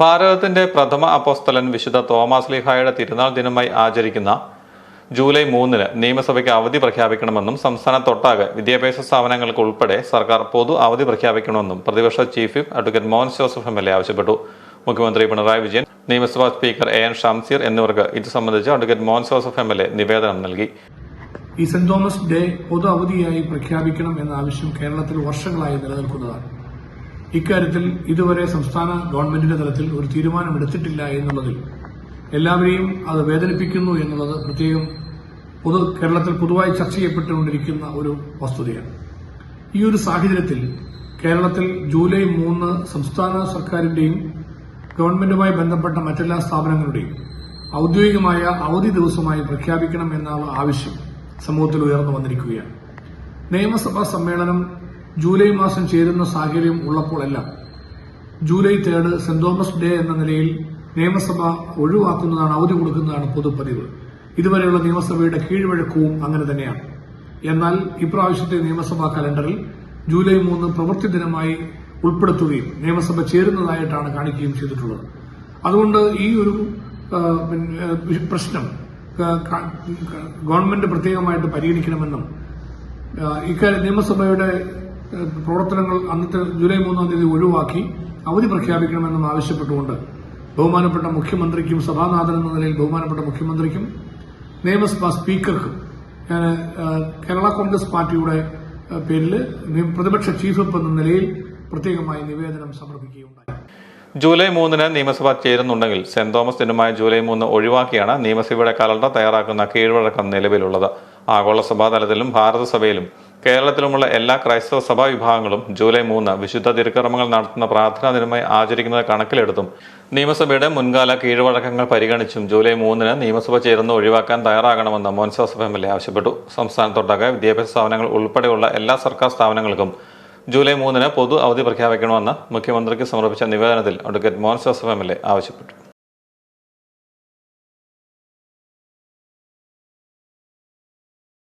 ഭാരതത്തിന്റെ പ്രഥമ അപ്പോസ്തലൻ വിശുദ്ധ തോമസ് ലീഹായുടെ തിരുനാൾ ദിനമായി ആചരിക്കുന്ന ജൂലൈ മൂന്നിന് നിയമസഭയ്ക്ക് അവധി പ്രഖ്യാപിക്കണമെന്നും സംസ്ഥാനത്തൊട്ടാകെ വിദ്യാഭ്യാസ സ്ഥാപനങ്ങൾക്ക് ഉൾപ്പെടെ സർക്കാർ പൊതു അവധി പ്രഖ്യാപിക്കണമെന്നും പ്രതിപക്ഷ chief whip advocate Mohan Joseph M L A ആവശ്യപ്പെട്ടു. മുഖ്യമന്ത്രി പിണറായി വിജയൻ നിയമസഭാ സ്പീക്കർ എ എൻ ഷംസീർ എന്നിവർക്ക് ഇത് സംബന്ധിച്ച് advocate Mohan Joseph M L A നിവേദനം നൽകി. ഈ സെന്റ് തോമസ് ഡേ പൊതു അവധിയായി പ്രഖ്യാപിക്കണം എന്ന ആവശ്യം കേരളത്തിൽ വർഷങ്ങളായി നിലനിൽക്കുന്നതാണ്. ഇക്കാര്യത്തിൽ ഇതുവരെ സംസ്ഥാന ഗവൺമെന്റിന്റെ തലത്തിൽ ഒരു തീരുമാനമെടുത്തിട്ടില്ല എന്നുള്ളതിൽ എല്ലാവരെയും അത് വേദനിപ്പിക്കുന്നു എന്നുള്ളത് പ്രത്യേകം പൊതു കേരളത്തിൽ പൊതുവായി ചർച്ച ചെയ്യപ്പെട്ടുകൊണ്ടിരിക്കുന്ന ഒരു വസ്തുതയാണ്. ഈ ഒരു സാഹചര്യത്തിൽ കേരളത്തിൽ ജൂലൈ മൂന്ന് സംസ്ഥാന സർക്കാരിന്റെയും ഗവൺമെന്റുമായി ബന്ധപ്പെട്ട മറ്റെല്ലാ സ്ഥാപനങ്ങളുടെയും ഔദ്യോഗികമായ അവധി ദിവസമായി പ്രഖ്യാപിക്കണം എന്നുള്ള ആവശ്യം സമൂഹത്തിൽ ഉയർന്നു വന്നിരിക്കുകയാണ്. നിയമസഭാ സമ്മേളനം ജൂലൈ മാസം ചേരുന്ന സാഹചര്യം ഉള്ളപ്പോഴെല്ലാം July third Saint Thomas day എന്ന നിലയിൽ നിയമസഭ ഒഴിവാക്കുന്നതാണ് അവധി കൊടുക്കുന്നതാണ് പൊതുപതിവ് ഇതുവരെയുള്ള നിയമസഭയുടെ കീഴ്വഴക്കവും അങ്ങനെ തന്നെയാണ്. എന്നാൽ ഇപ്രാവശ്യത്തെ നിയമസഭാ കലണ്ടറിൽ ജൂലൈ മൂന്ന് പ്രവൃത്തി ദിനമായി ഉൾപ്പെടുത്തുകയും നിയമസഭ ചേരുന്നതായിട്ടാണ് കാണിക്കുകയും ചെയ്തിട്ടുള്ളത്. അതുകൊണ്ട് ഈ ഒരു പ്രശ്നം ഗവൺമെന്റ് പ്രത്യേകമായിട്ട് പരിഗണിക്കണമെന്നും ഇക്കാര്യം നിയമസഭയുടെ പ്രവർത്തനങ്ങൾ അന്നത്തെ ജൂലൈ മൂന്നാം തീയതി ഒഴിവാക്കി അവധി പ്രഖ്യാപിക്കണമെന്നും ആവശ്യപ്പെട്ടുകൊണ്ട് ബഹുമാനപ്പെട്ട മുഖ്യമന്ത്രിക്കും സഭാനാഥൻ എന്ന നിലയിൽ ബഹുമാനപ്പെട്ട മുഖ്യമന്ത്രിക്കും നിയമസഭാ സ്പീക്കർക്കും ഞാൻ കേരള കോൺഗ്രസ് പാർട്ടിയുടെ പേരിൽ പ്രതിപക്ഷ ചീഫ് വിപ്പ് എന്ന നിലയിൽ പ്രത്യേകമായി നിവേദനം സമർപ്പിക്കുകയുണ്ടായി. ജൂലൈ മൂന്നിന് നിയമസഭ ചേരുന്നുണ്ടെങ്കിൽ സെന്റ് തോമസ് ദിനമായ ജൂലൈ മൂന്ന് ഒഴിവാക്കിയാണ് നിയമസഭയുടെ കലണ്ടർ തയ്യാറാക്കുന്ന കീഴ്വഴക്കം നിലവിലുള്ളത്. ആഗോള സഭാ തലത്തിലും ഭാരതസഭയിലും കേരളത്തിലുമുള്ള എല്ലാ ക്രൈസ്തവ സഭാ വിഭാഗങ്ങളും ജൂലൈ മൂന്ന് വിശുദ്ധ തിരുക്കർമ്മങ്ങൾ നടത്തുന്ന പ്രാർത്ഥനാ ദിനമായി ആചരിക്കുന്നത് കണക്കിലെടുത്തും നിയമസഭയുടെ മുൻകാല കീഴ്വഴക്കങ്ങൾ പരിഗണിച്ചും ജൂലൈ മൂന്നിന് നിയമസഭ ചേരുന്ന ഒഴിവാക്കാൻ തയ്യാറാകണമെന്ന് മോൻ ജോസഫ് എം എൽ എ ആവശ്യപ്പെട്ടു. സംസ്ഥാനത്തൊട്ടാകെ വിദ്യാഭ്യാസ സ്ഥാപനങ്ങൾ ഉൾപ്പെടെയുള്ള എല്ലാ സർക്കാർ സ്ഥാപനങ്ങൾക്കും ജൂലൈ മൂന്നിന് പൊതു അവധി പ്രഖ്യാപിക്കണമെന്ന് മുഖ്യമന്ത്രിക്ക് സമർപ്പിച്ച നിവേദനത്തിൽ advocate Mohan Joseph M L A ആവശ്യപ്പെട്ടു.